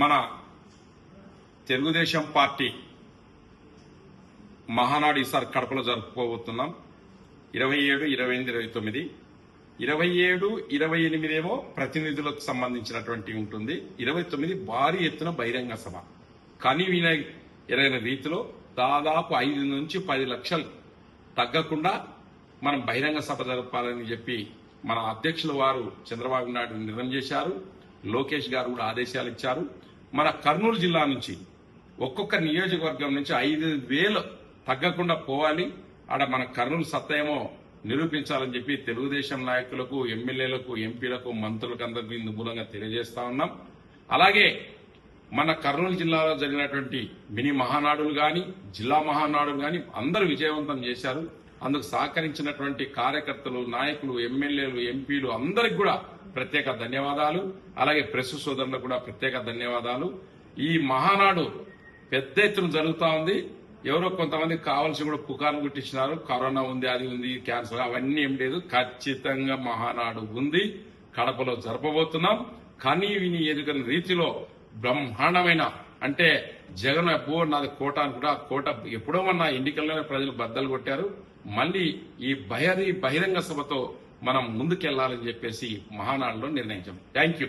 మన తెలుగుదేశం పార్టీ మహానాడు ఈసారి కడపలో జరుపుకోబోతున్నాం. ఇరవై ఏడు ఇరవై ఎనిమిది ఇరవై తొమ్మిది. ఇరవై ఏడు ఇరవై ఎనిమిది ఏమో ప్రతినిధులకు సంబంధించినటువంటి ఉంటుంది. ఇరవై తొమ్మిది భారీ ఎత్తున బహిరంగ సభ. కని విన ఎరైన రీతిలో దాదాపు ఐదు నుంచి పది లక్షలు తగ్గకుండా మనం బహిరంగ సభ జరపాలని చెప్పి మన అధ్యక్షుల వారు చంద్రబాబు నాయుడు నిర్ణయం చేశారు. లోకేష్ గారు కూడా ఆదేశాలు ఇచ్చారు. మన కర్నూలు జిల్లా నుంచి ఒక్కొక్క నియోజకవర్గం నుంచి ఐదు వేలు తగ్గకుండా పోవాలి. ఆడ మన కర్నూలు సత్తేమో నిరూపించాలని చెప్పి తెలుగుదేశం నాయకులకు ఎమ్మెల్యేలకు ఎంపీలకు మంత్రులకు అందరికీ ఇందు మూలంగా తెలియజేస్తా ఉన్నాం. అలాగే మన కర్నూలు జిల్లాలో జరిగినటువంటి మినీ మహానాడులు గాని జిల్లా మహానాడులు గాని అందరూ విజయవంతం చేశారు. అందుకు సహకరించినటువంటి కార్యకర్తలు నాయకులు ఎమ్మెల్యేలు ఎంపీలు అందరికి కూడా ప్రత్యేక ధన్యవాదాలు. అలాగే ప్రెస్ సోదరులకు కూడా ప్రత్యేక ధన్యవాదాలు. ఈ మహానాడు పెద్ద ఎత్తున జరుగుతూ ఉంది. ఎవరో కొంతమంది కావాల్సి కూడా పుకార్లు గుట్టించినారు కరోనా ఉంది అది ఉంది క్యాన్సర్ అవన్నీ ఏం లేదు. ఖచ్చితంగా మహానాడు ఉంది. కడపలో జరపబోతున్నాం. కనీ విని ఎదుగుని రీతిలో బ్రహ్మాండమైన అంటే జగన్ అబ్బో నాది కోట అనుకుంటా ఆ కోట ఎప్పుడో మన ఎన్నికల్లోనే ప్రజలు బద్దలు కొట్టారు. మళ్ళీ ఈ బహిరీ బహిరంగ సభతో మనం ముందుకెళ్ళాలని చెప్పేసి మహానాడులో నిర్ణయించాం. Thank you